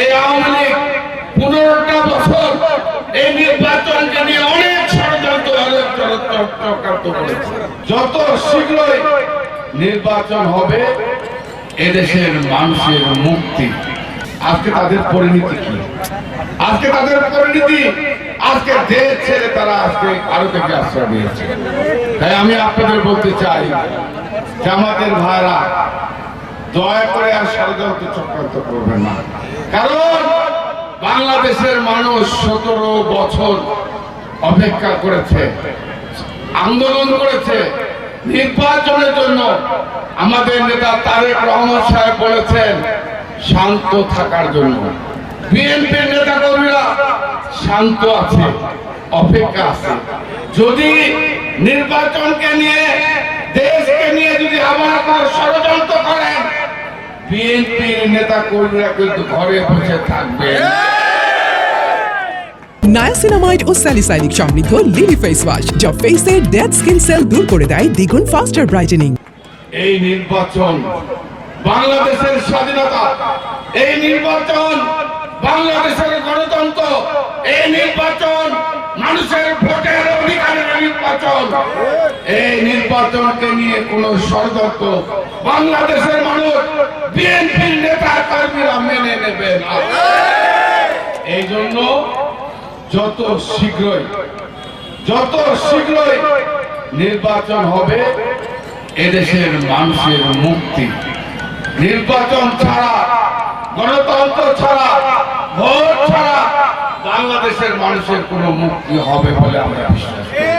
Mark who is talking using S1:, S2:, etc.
S1: এই আওয়ামী লীগ পনেরোটা বছর এই নির্বাচনকে নিয়ে অনেক ষড়যন্ত্র যত শীঘ্রই নির্বাচন হবে, এদেশের মানুষের মুক্তি। আজকে তাদের পরিণতি কি? আজকে তাদের পরিণতি, আজকে দেশ ছেড়ে তারা আজকে আরও থেকে আশ্রয় নিয়েছে। তাই আমি আপনাদের বলতে চাই আমাদের ভাইরা, দয়া করে আর ষড়যন্ত্র চক্রান্ত করবেন না। কারণ বাংলাদেশের মানুষ সতেরো বছর অপেক্ষা করেছে, আন্দোলন করেছে, নির্বাচনের জন্য। আমাদের নেতা তারেক রহমান সাহেব বলেছেন, শান্ত থাকার জন্য। বিএনপির নেতা কর্মীরা শান্ত আছে, অপেক্ষা আছে। যদি নির্বাচনকে নিয়ে, দেশকে নিয়ে যদি আবার ষড়যন্ত্র করেন বিএনপির নেতা কর্মীরা কিন্তু ঘরে বসে থাকবে।
S2: নায়াসিনামাইড ও স্যালিসাইলিক সমৃদ্ধ লিলি ফেস ওয়াশ যা ফেসের ডেড স্কিন সেল দূর করে দেয় দ্বিগুণ ফাস্টার ব্রাইটেনিং
S1: এই নির্বাচন বাংলাদেশের স্বাধীনতা এই নির্বাচন বাংলাদেশের গণতন্ত্র এই নির্বাচন মানুষের ভোটের নির্বাচন। এই নির্বাচনকে নিয়ে কোন ষড়যন্ত্র। বাংলাদেশের মানুষ বিএনপির নেতা কর্মীরা মেনে নেবে এই জন্য যত শীঘ্রই যত শীঘ্রই নির্বাচন হবে, এদেশের মানুষের মুক্তি। নির্বাচন ছাড়া, গণতন্ত্র ছাড়া, ভোট ছাড়া বাংলাদেশের মানুষের কোনো মুক্তি হবে বলে আমরা বিশ্বাস করি।